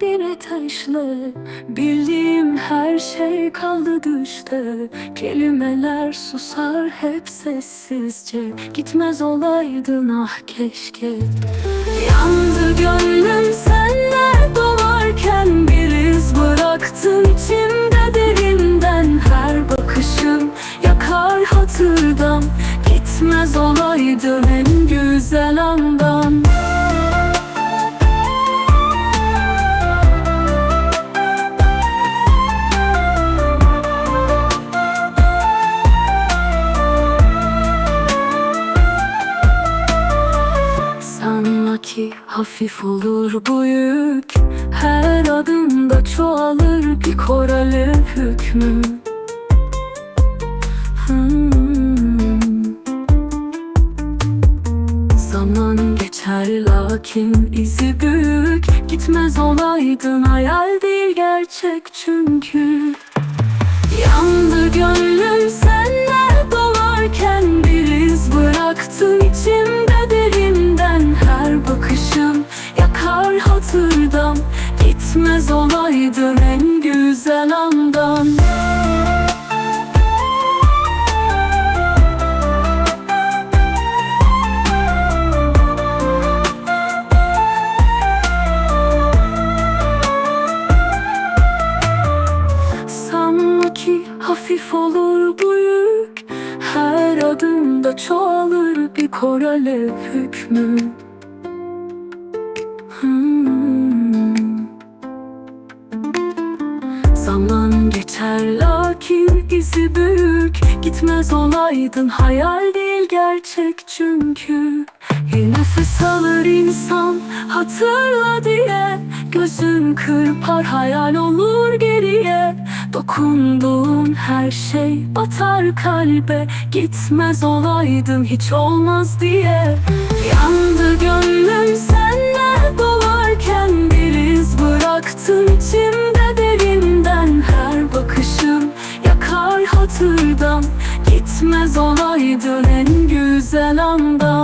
bir ateşle Bildiğim her şey kaldı düşte. Kelimeler susar hep sessizce Gitmez olaydın ah keşke. Yandı gönlüm senle dolarken Bir iz bıraktın içimde derinden. Her bakışın yakar hatırdan Gitmez olaydın en güzel Sanma ki hafif olur bu yük. Her adımda çoğalır bir korale hükmü. Hmm. Zaman geçer lakin izi büyük. Gitmez olaydın hayal değil gerçek çünkü Gitmez olaydın en güzel andan. Sanma ki hafif olur bu yük. Her adımda çoğalır bir korale hükmü Zaman geçer lakin izi büyük. Gitmez olaydın hayal değil gerçek çünkü. Bir nefes alır insan hatırla diye. Gözün kırpar hayal olur geriye. Dokunduğun her şey batar kalbe. Gitmez olaydın hiç olmaz diye. Yandı gönlüm senle hatırdan Gitmez olaydın en güzel anda